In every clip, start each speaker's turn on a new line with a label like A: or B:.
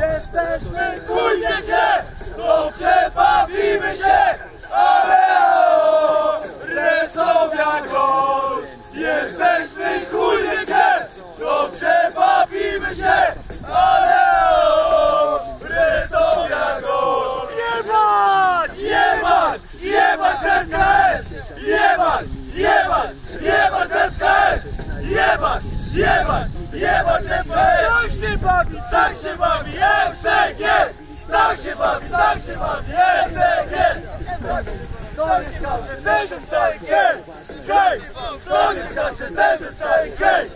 A: Jesteśmy kujecie, jebać, jebać, ZKS. Tak się bawi, tak się bawi, FCG, tak się bawi, tak się bawi, FCG. To nie skacze, ten zostaje gej, hej, to nie skacze, ten zostaje gej,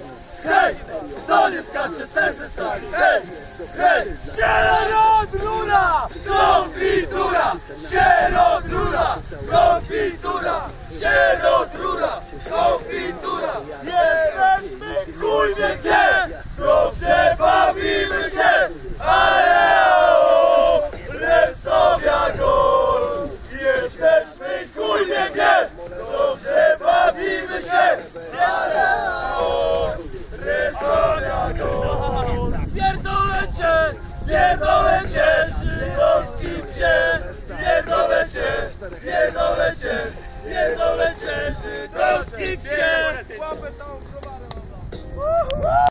A: hej, to nie skacze, ten zostaje hej, hej, sierodrura, konfitura, sierodrura, konfitura, Pierdolecie, pierdolecie, żydowski psie, pierdolecie, pierdolecie, pierdolecie, żydowski psie.